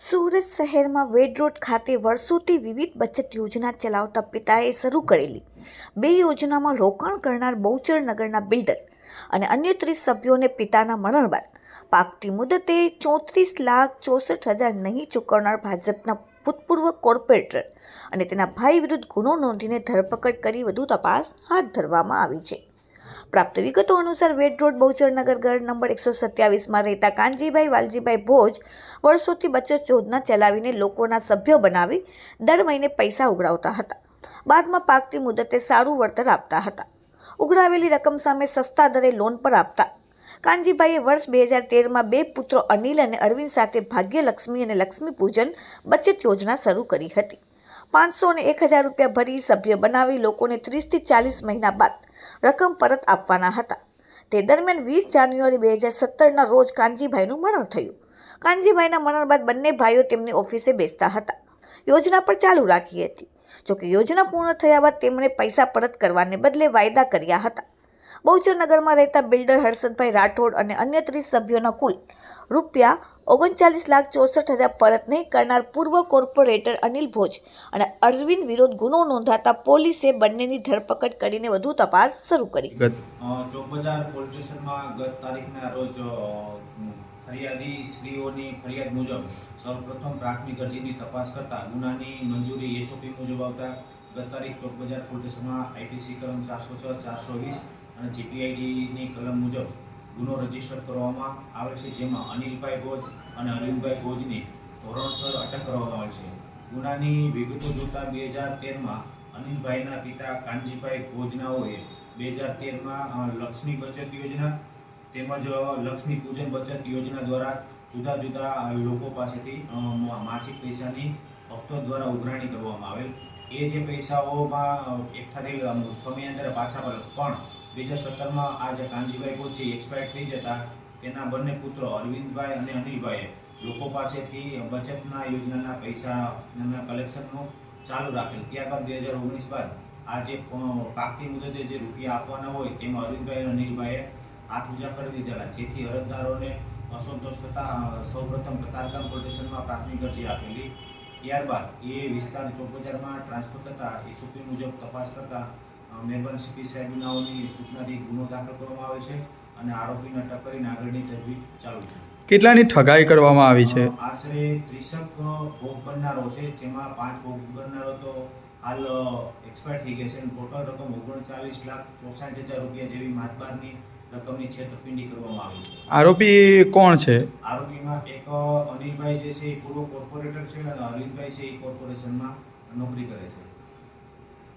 સુરત શહેરમાં વેડ રોડ ખાતે વર્ષોથી વિવિધ બચત યોજના ચલાવતા પિતાએ શરૂ કરેલી. બે યોજનામાં રોકાણ કરનાર બહુચર નગરના બિલ્ડર અને અન્ય ત્રીસ સભ્યોને પિતાના મરણ બાદ પાકતી મુદતે ચોત્રીસ લાખ ચોસઠ હજાર નહીં ચૂકવનાર ભાજપના ભૂતપૂર્વ કોર્પોરેટર અને તેના ભાઈ વિરુદ્ધ ગુનો નોંધીને ધરપકડ કરી વધુ તપાસ હાથ ધરવામાં આવી છે. પ્રાપ્ત વિગતો અનુસાર વેટ રોડ બહુચરનગર ઘર નંબર એકસો સત્યાવીસમાં રહેતા કાનજીભાઈ, વાલજીભાઈ ભોજ વર્ષોથી બચત યોજના ચલાવીને લોકોના સભ્યો બનાવી દર મહિને પૈસા ઉઘરાવતા હતા. બાદમાં પાકતી મુદતે સારું વળતર આપતા હતા. ઉઘરાવેલી રકમ સામે સસ્તા દરે લોન પર આપતા. કાનજીભાઈએ વર્ષ બે હજાર તેરમાં બે પુત્રો અનિલ અને અરવિંદ સાથે ભાગ્યલક્ષ્મી અને લક્ષ્મી પૂજન બચત યોજના શરૂ કરી હતી. પાંચસો અને એક હજાર રૂપિયા ભરી સભ્ય બનાવી લોકોને ત્રીસથી ચાલીસ મહિના બાદ રકમ પરત આપવાના હતા. તે દરમિયાન વીસ જાન્યુઆરી બે હજાર સત્તરના રોજ કાનજીભાઈનું મરણ થયું. કાનજીભાઈના મરણ બાદ બંને ભાઈઓ તેમની ઓફિસે બેસતા હતા. યોજના પર ચાલુ રાખી હતી. જોકે યોજના પૂર્ણ થયા બાદ તેમણે પૈસા પરત કરવાને બદલે વાયદા કર્યા હતા. બહુચરનગરમાં રહેતા બિલ્ડર હર્ષદભાઈ રાઠોડ અને અન્ય ત્રીસ સભ્યોના કુલ રૂપિયા ઓગણચાલીસ લાખ ચોસઠ હજાર પરત નહીં કરનાર પૂર્વ કોર્પોરેટર અનિલ ભોજ અને અરવિંદ વિરોધ ગુનો નોંધાતા પોલીસે બંનેની ધરપકડ કરીને વધુ તપાસ શરૂ કરી. ગત ચોકબજાર પોલીસ સ્ટેશનમાં ગત તારીખના રોજ ફરિયાદી શ્રીઓની ફરિયાદ મુજબ સૌપ્રથમ પ્રાથમિક અરજીની તપાસ કરતા ગુનાની મંજૂરી એસઓપી મુજબ આવતા ગત તારીખ ચોકબજાર પોલીસ સ્ટેશનમાં આઈપીસી ક્રમ ચારસો છ ચારસો વીસ અને જીપીઆઈડીની કલમ મુજબ ગુનો રજિસ્ટર કરવામાં આવે છે, જેમાં અનિલભાઈ ભોજ અને અરવિંદભાઈ ભોજની ધોરણસર અટક કરવામાં આવે છે. ગુનાની વિગતો જોતા બે હજાર તેરમાં અનિલભાઈના પિતા કાનજીભાઈ ભોજનાઓએ બે હજાર તેરમાં લક્ષ્મી બચત યોજના તેમજ લક્ષ્મી પૂજન બચત યોજના દ્વારા જુદા જુદા લોકો પાસેથી માસિક પૈસાની હપ્તો દ્વારા ઉઘરાણી કરવામાં આવેલ. એ જે પૈસાઓમાં એકઠા થયેલા સમયાંતરે પાછા પણ બે હજાર સત્તરમાં આ જે કાનજીભાઈ ભોજ એક્સપાયર થઈ જતા તેના બંને પુત્રો અરવિંદભાઈ અને અનિલભાઈએ લોકો પાસેથી બચતના યોજનાના પૈસાના કલેક્શનનું ચાલુ રાખેલ. ત્યારબાદ બે હજાર ઓગણીસ બાદ આ જે અ, પાકતી મુદતે જે રૂપિયા આપવાના હોય તેમાં અરવિંદભાઈ અને અનિલભાઈએ હાથ ઉજા કરી દીધેલા જેથી અરજદારોને અસંતોષ થતા સૌપ્રથમ કતારગામ પોલીસ પ્રાથમિક અરજી આપેલી. ત્યારબાદ એ વિસ્તાર ચોક બજારમાં ટ્રાન્સફર થતા સુપ્રીમ મુજબ તપાસ કરતા મહેરબાન સીપી સાહેબનાઓની સૂચનાથી ગુનો દાખલ કરવામાં આવે છે અને આરોપીને અટક કરીને આગળની તજવીજ ચાલુ છે. કેટલાની ઠગાઈ કરવામાં આવી છે? આશરે ત્રીસક ભોગ બનનારો છે જેમાં પાંચ ભોગ બનનારો તો હાલ એક્સપાયર થઈ ગયા છે અને ટોટલ રકમ ઓગણચાલીસ લાખ ચોસાઠ હજાર રૂપિયા જેવી માતબારની રકમની છેતરપિંડી કરવામાં આવી છે. આરોપી કોણ છે? આરોપીમાં એક અનિલભાઈ જે છે એ પૂર્વ કોર્પોરેટર છે અને અરવિંદભાઈ છે એ કોર્પોરેશનમાં નોકરી કરે છે.